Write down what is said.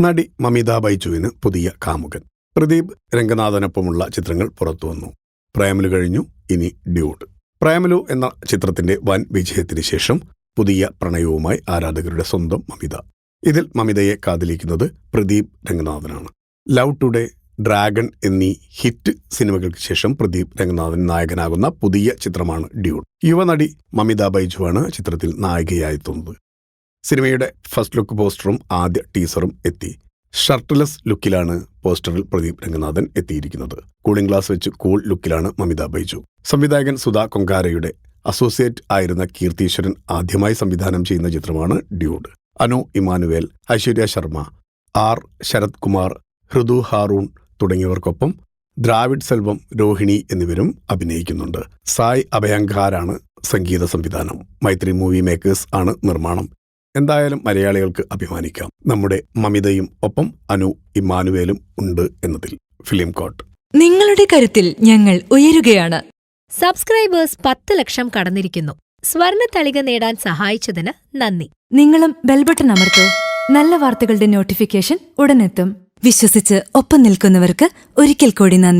നടി മമിത ബൈജുവിന് പുതിയ കാമുകൻ. പ്രദീപ് രംഗനാഥനൊപ്പമുള്ള ചിത്രങ്ങൾ പുറത്തുവന്നു പ്രേമലു കഴിഞ്ഞു ഇനി ഡ്യൂഡ്. പ്രേമലു എന്ന ചിത്രത്തിന്റെ വൻ വിജയത്തിന് ശേഷം പുതിയ പ്രണയവുമായി ആരാധകരുടെ സ്വന്തം മമിത. ഇതിൽ മമിതയെ കാതലിക്കുന്നത് പ്രദീപ് രംഗനാഥനാണ്. ലവ് ടുഡേ ഡ്രാഗൺ എന്നീ ഹിറ്റ് സിനിമകൾക്ക് ശേഷം പ്രദീപ് രംഗനാഥൻ നായകനാകുന്ന പുതിയ ചിത്രമാണ് ഡ്യൂഡ്. യുവനടി മമിത ബൈജുവാണ് ചിത്രത്തിൽ നായികയായെത്തുന്നത് സിനിമയുടെ ഫസ്റ്റ് ലുക്ക് പോസ്റ്ററും ആദ്യ ടീസറും എത്തി. ഷർട്ട്ലെസ് ലുക്കിലാണ് പോസ്റ്ററിൽ പ്രദീപ് രംഗനാഥൻ എത്തിയിരിക്കുന്നത്. കൂളിംഗ് ഗ്ലാസ് വെച്ച് കൂൾ ലുക്കിലാണ് മമിത ബൈജു. സംവിധായകൻ സുധാ കൊങ്കാരയുടെ അസോസിയേറ്റ് ആയിരുന്ന കീർത്തീശ്വരൻ ആദ്യമായി സംവിധാനം ചെയ്യുന്ന ചിത്രമാണ് Dude. Anu Emmanuel Aishwarya Sharma R Sarath Kumar Hridhu Haroon തുടങ്ങിയവർക്കൊപ്പം ദ്രാവിഡ് സെൽവം രോഹിണി എന്നിവരും അഭിനയിക്കുന്നുണ്ട്. സായ് അഭയങ്കാരാണ് സംഗീത സംവിധാനം. മൈത്രി മൂവി മേക്കേഴ്സ് ആണ് നിർമ്മാണം. എന്തായാലും മലയാളികൾക്ക് അഭിമാനിക്കാം. നമ്മുടെ മമിതയും ഒപ്പം അനു ഇമ്മാനുവേലും ഉണ്ട് എന്നതിൽ ഫിലിം കോട്ട്. നിങ്ങളുടെ കരുത്തിൽ ഞങ്ങൾ ഉയരുകയാണ്. സബ്സ്ക്രൈബേഴ്സ് പത്ത് ലക്ഷം കടന്നിരിക്കുന്നു. സ്വർണ തളിക നേടാൻ സഹായിച്ചതിന് നന്ദി. നിങ്ങളും ബെൽബട്ടൺ അമർത്തോ. നല്ല വാർത്തകളുടെ നോട്ടിഫിക്കേഷൻ ഉടനെത്തും. വിശ്വസിച്ച് ഒപ്പം നിൽക്കുന്നവർക്ക് ഒരിക്കൽ കൂടി നന്ദി.